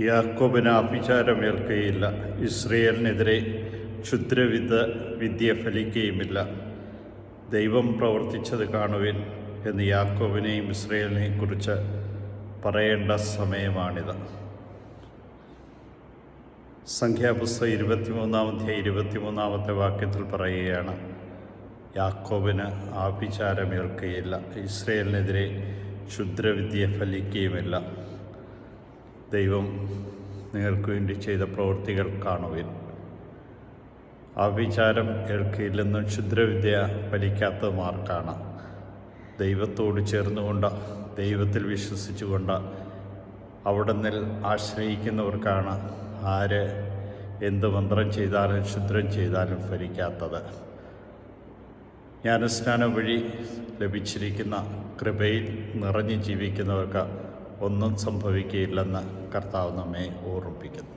യാക്കോബിന് ആഭിചാരമേൽക്കുകയില്ല ഇസ്രയേലിനെതിരെ ക്ഷുദ്രവിദ്യ വിദ്യ ഫലിക്കുകയുമില്ല ദൈവം പ്രവർത്തിച്ചത് കാണുവിൻ എന്ന് യാക്കോബിനെയും ഇസ്രയേലിനെയും കുറിച്ച് പറയേണ്ട സമയമാണിത്. സംഖ്യാപുസ്തകം ഇരുപത്തിമൂന്നാമത്തെ ഇരുപത്തിമൂന്നാമത്തെ വാക്യത്തിൽ പറയുകയാണ് യാക്കോബിന് ആഭിചാരമേൽക്കുകയില്ല ഇസ്രയേലിനെതിരെ ക്ഷുദ്രവിദ്യ ഫലിക്കുകയുമില്ല ദൈവം നിങ്ങൾക്ക് വേണ്ടി ചെയ്ത പ്രവൃത്തികൾ കാണുവിൻ. ആഭിചാരം ഏൽക്കില്ലെന്നും ക്ഷുദ്രവിദ്യ ഫലിക്കാത്തതുമാർക്കാണ്. ദൈവത്തോട് ചേർന്നുകൊണ്ട് ദൈവത്തിൽ വിശ്വസിച്ചുകൊണ്ട് അവിടുന്ന് ആശ്രയിക്കുന്നവർക്കാണ് ആര് എന്ത് മന്ത്രം ചെയ്താലും ക്ഷുദ്രം ചെയ്താലും ഫലിക്കാത്തത്. ജ്ഞാനസ്നാനം വഴി ലഭിച്ചിരിക്കുന്ന കൃപയിൽ നിറഞ്ഞു ജീവിക്കുന്നവർക്ക് ഒന്നും സംഭവിക്കുകയില്ലെന്ന് കർത്താവ് നമ്മെ ഓർമ്മിപ്പിക്കുന്നു.